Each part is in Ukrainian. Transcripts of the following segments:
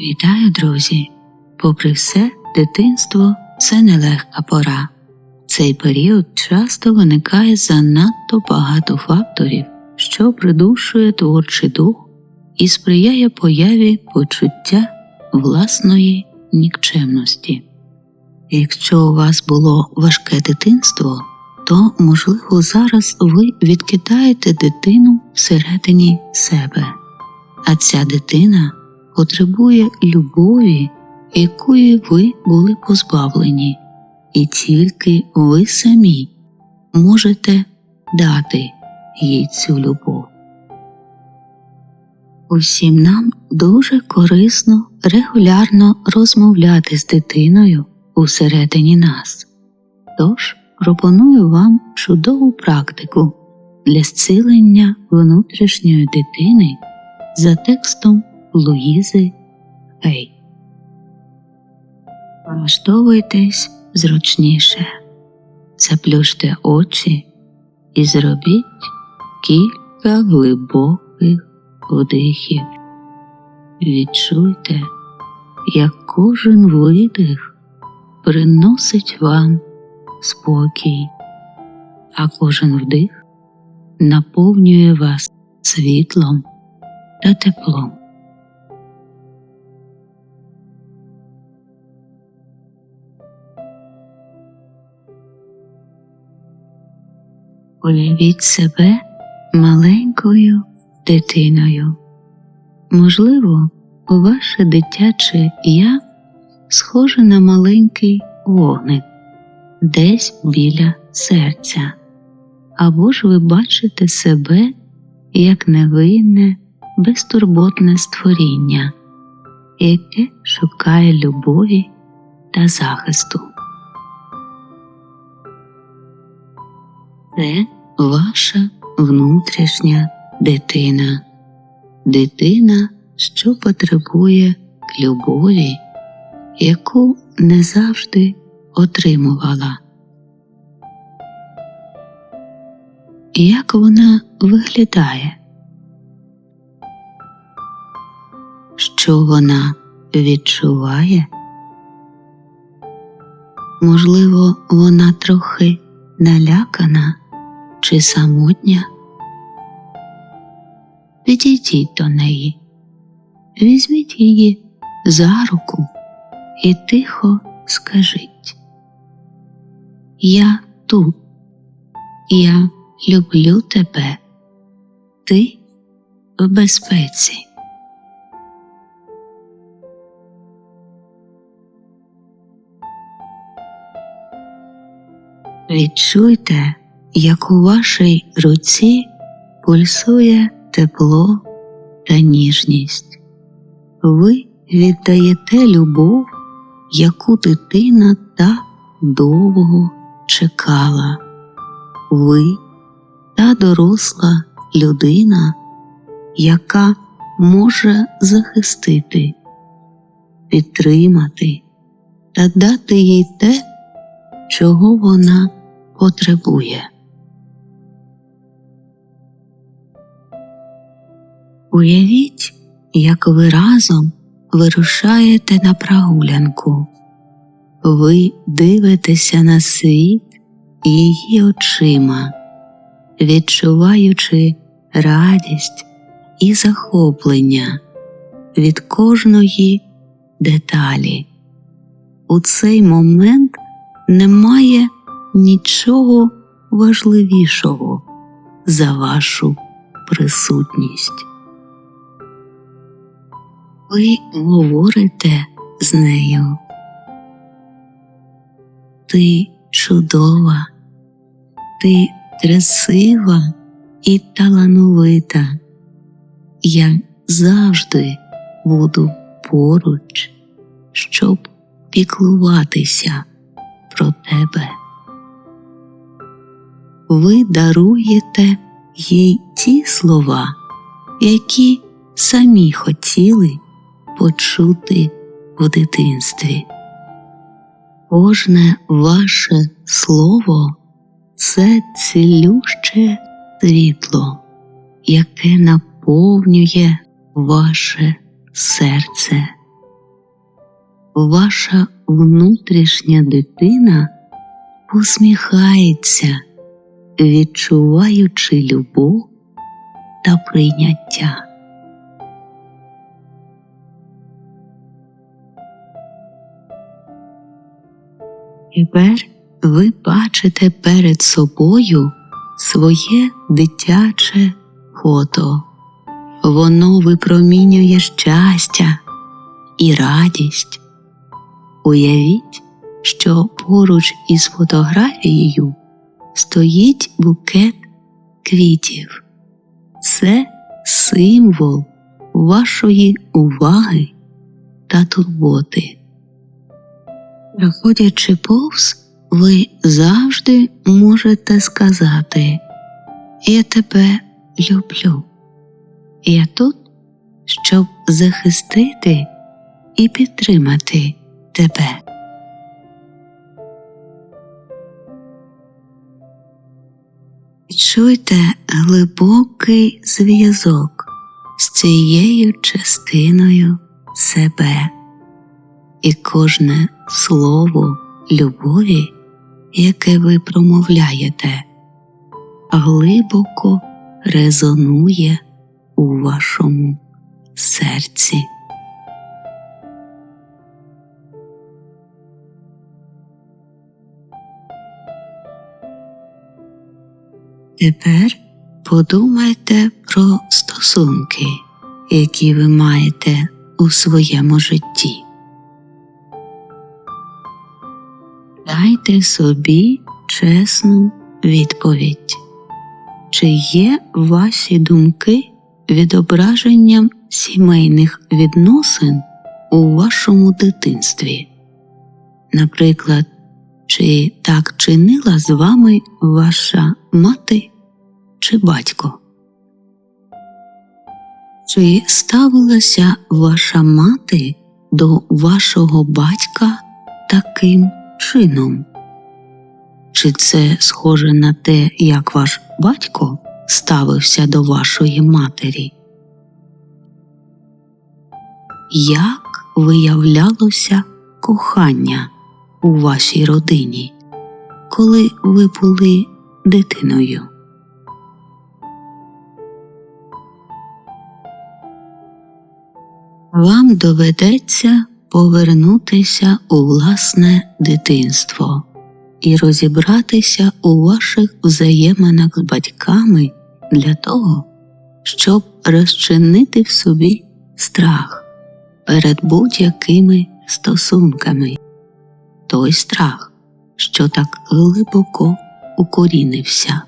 Вітаю, друзі! Попри все, дитинство це нелегка пора. Цей період часто виникає занадто багато факторів, що придушує творчий дух і сприяє появі почуття власної нікчемності. Якщо у вас було важке дитинство, то, можливо, зараз ви відкидаєте дитину всередині себе, а ця дитина потребує любові, якої ви були позбавлені, і тільки ви самі можете дати їй цю любов. Усім нам дуже корисно регулярно розмовляти з дитиною усередині нас. Тож пропоную вам чудову практику для зцілення внутрішньої дитини за текстом Луїзи Гей. Влаштовуйтесь зручніше, заплющте очі і зробіть кілька глибоких вдихів. Відчуйте, як кожен видих приносить вам спокій, а кожен вдих наповнює вас світлом та теплом. Уявіть себе маленькою дитиною. Можливо, ваше дитяче я схоже на маленький вогник десь біля серця, або ж ви бачите себе як невинне, безтурботне створіння, яке шукає любові та захисту. Це ваша внутрішня дитина, дитина, що потребує любові, яку не завжди отримувала. Як вона виглядає? Що вона відчуває? Можливо, вона трохи налякана чи самотня? Підійдіть до неї, візьміть її за руку і тихо скажіть Я тут, я люблю тебе, ти в безпеці. Відчуйте, як у вашій руці пульсує тепло та ніжність. Ви віддаєте любов, яку дитина так довго чекала. Ви та доросла людина, яка може захистити, підтримати та дати їй те, чого вона потребує. Уявіть, як ви разом вирушаєте на прогулянку, ви дивитеся на світ її очима, відчуваючи радість і захоплення від кожної деталі. У цей момент немає нічого важливішого за вашу присутність. Ви говорите з нею. Ти чудова, ти красива і талановита. Я завжди буду поруч, щоб піклуватися про тебе. Ви даруєте їй ті слова, які самі хотіли почути в дитинстві. Кожне ваше слово це цілюще світло, яке наповнює ваше серце ваша внутрішня дитина усміхається, відчуваючи любов та прийняття. Тепер ви бачите перед собою своє дитяче фото. Воно випромінює щастя і радість. Уявіть, що поруч із фотографією стоїть букет квітів. Це символ вашої уваги та турботи. Проходячи повз, ви завжди можете сказати Я тебе люблю. Я тут, щоб захистити і підтримати тебе. Відчуйте глибокий зв'язок з цією частиною себе і кожне слово любові, яке ви промовляєте, глибоко резонує у вашому серці. Тепер подумайте про стосунки, які ви маєте у своєму житті. Дайте собі чесну відповідь. Чи є ваші думки відображенням сімейних відносин у вашому дитинстві? Наприклад, чи так чинила з вами ваша мати чи батько? Чи ставилася ваша мати до вашого батька таким чином? Чи це схоже на те, як ваш батько ставився до вашої матері? Як виявлялося кохання у вашій родині, коли ви були дитиною? Вам доведеться повернутися у власне дитинство і розібратися у ваших взаєминах з батьками для того, щоб розчинити в собі страх перед будь-якими стосунками, той страх, що так глибоко укорінився.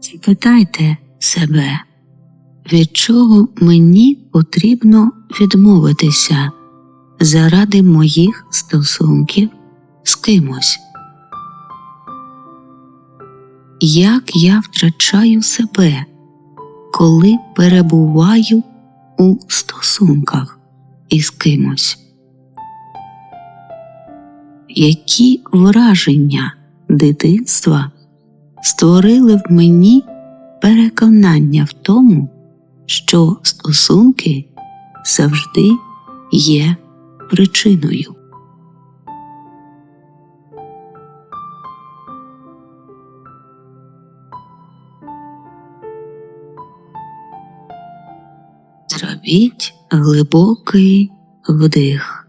Запитайте себе, від чого мені потрібно відмовитися заради моїх стосунків з кимось? Як я втрачаю себе, коли перебуваю у стосунках із кимось? Які враження дитинства створили в мені переконання в тому, що стосунки завжди є причиною. Зробіть глибокий вдих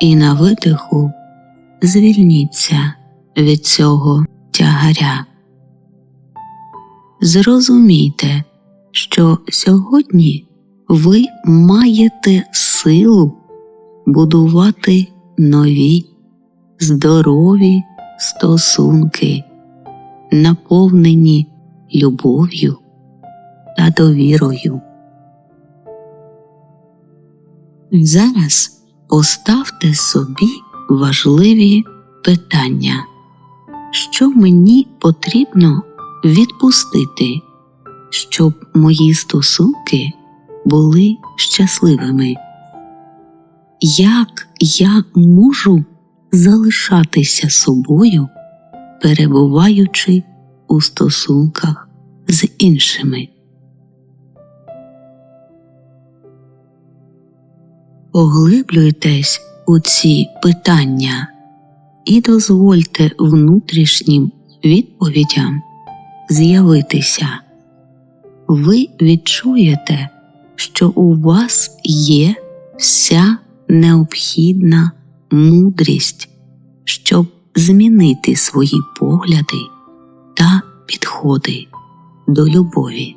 і на видиху звільніться від цього тягаря. Зрозумійте, що сьогодні ви маєте силу будувати нові, здорові стосунки, наповнені любов'ю та довірою. Зараз поставте собі важливі питання, що мені потрібно відпустити, щоб мої стосунки були щасливими. Як я можу залишатися собою, перебуваючи у стосунках з іншими? Поглиблюйтесь у ці питання і дозвольте внутрішнім відповідям з'явитися. Ви відчуєте, що у вас є вся необхідна мудрість, щоб змінити свої погляди та підходи до любові.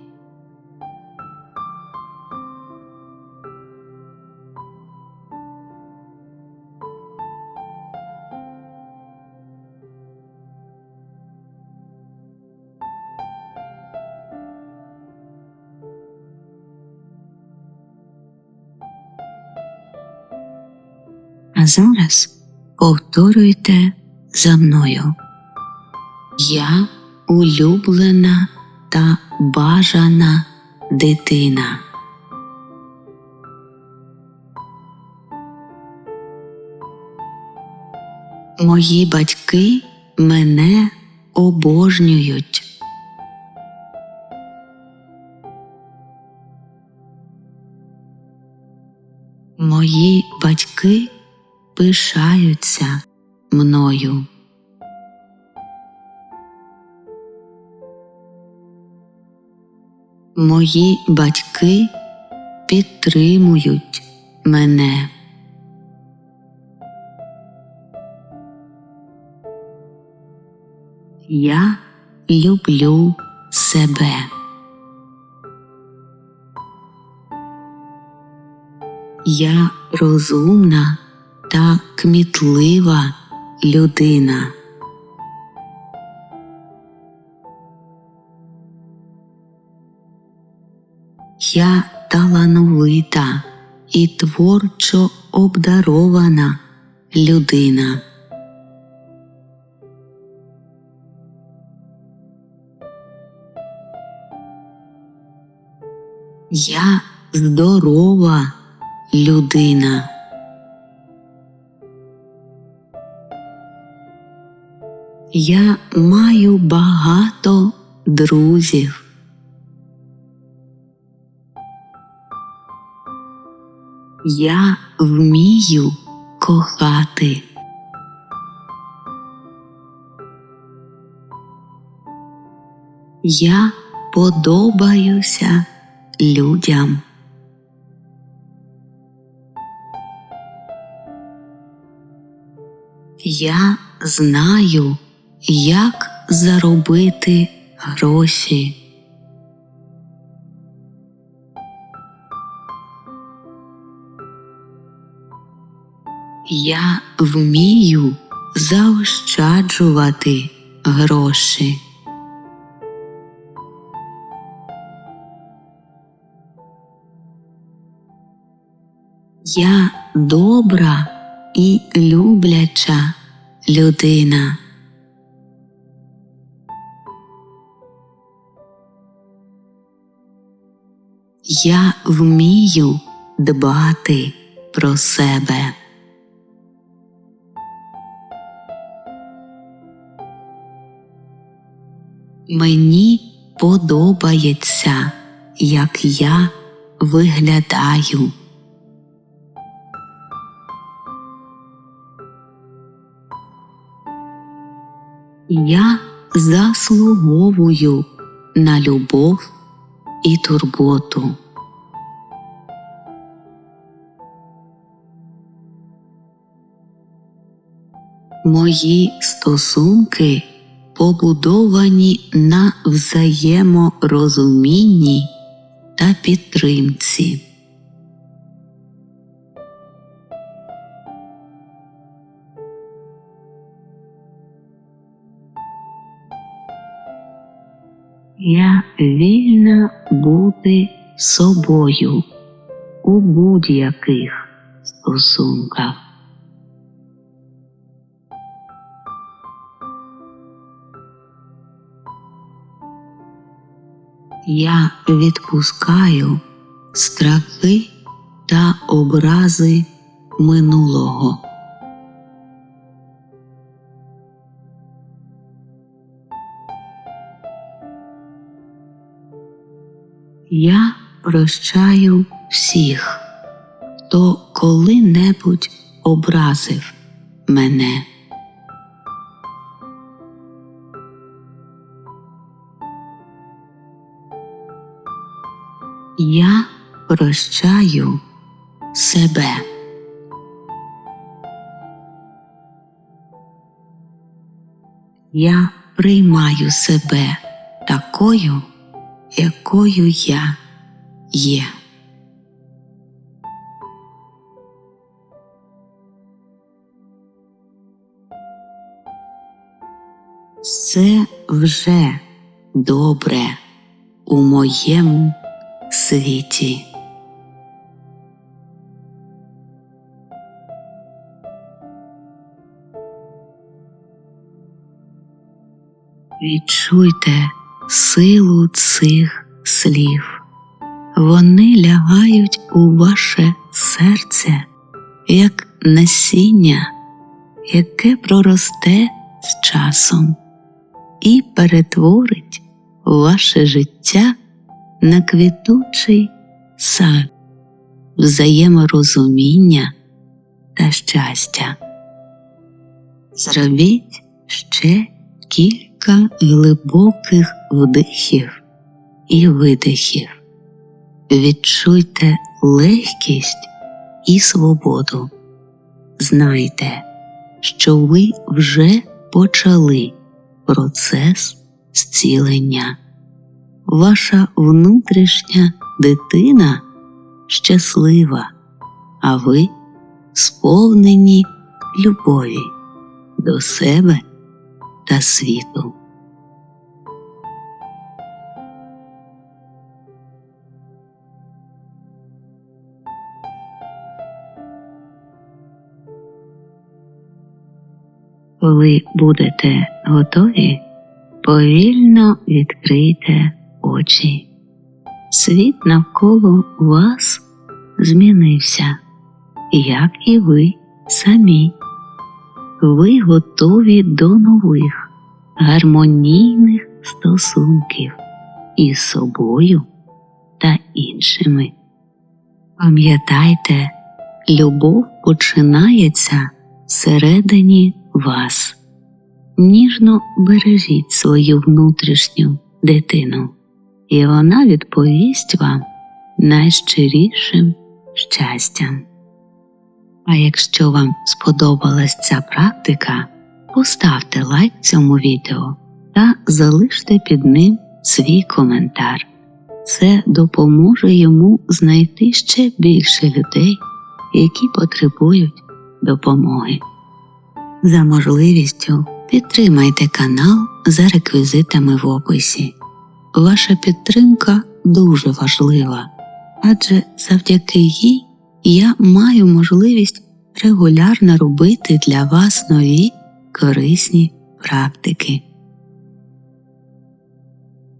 А зараз повторюйте за мною. Я улюблена та бажана дитина. Мої батьки мене обожнюють. Мої батьки пишаються мною. Мої батьки підтримують мене. Я люблю себе. Я розумна та кмітлива людина. Я талановита і творчо обдарована людина. Я здорова людина. Я маю багато друзів. Я вмію кохати. Я подобаюся людям. Я знаю, як заробити гроші. Я вмію заощаджувати гроші. Я добра і любляча людина. Я вмію дбати про себе. Мені подобається, як я виглядаю. Я заслуговую на любов і турботу. Мої стосунки побудовані на взаєморозумінні та підтримці. Я вільна бути собою у будь-яких стосунках. Я відпускаю страхи та образи минулого. Я прощаю всіх, хто коли-небудь образив мене. Я прощаю себе. Я приймаю себе такою, якою я є. Все вже добре у моєму світі. Відчуйте силу цих слів. Вони лягають у ваше серце, як насіння, яке проросте з часом і перетворить ваше життя на квітучий сад, взаєморозуміння та щастя. Зробіть ще кілька глибоких вдихів і видихів. Відчуйте легкість і свободу. Знайте, що ви вже почали процес зцілення. Ваша внутрішня дитина щаслива, а ви сповнені любові до себе та світу. Коли будете готові, повільно відкрийте очі. Світ навколо вас змінився, як і ви самі. Ви готові до нових гармонійних стосунків із собою та іншими. Пам'ятайте, любов починається всередині вас. Ніжно бережіть свою внутрішню дитину, і вона відповість вам найщирішим щастям. А якщо вам сподобалась ця практика, поставте лайк цьому відео та залиште під ним свій коментар. Це допоможе йому знайти ще більше людей, які потребують допомоги. За можливістю підтримайте канал за реквізитами в описі. Ваша підтримка дуже важлива, адже завдяки їй я маю можливість регулярно робити для вас нові корисні практики.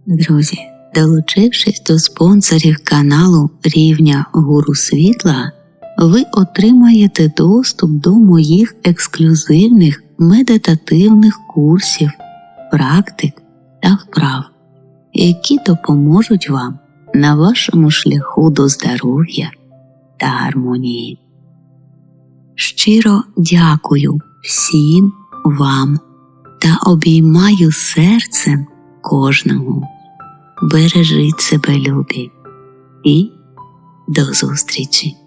Друзі, долучившись до спонсорів каналу Рівня Гуру Світла, ви отримаєте доступ до моїх ексклюзивних медитативних курсів, практик та вправ, які допоможуть вам на вашому шляху до здоров'я та гармонії. Щиро дякую всім вам та обіймаю серцем кожного. Бережіть себе, любі, і до зустрічі!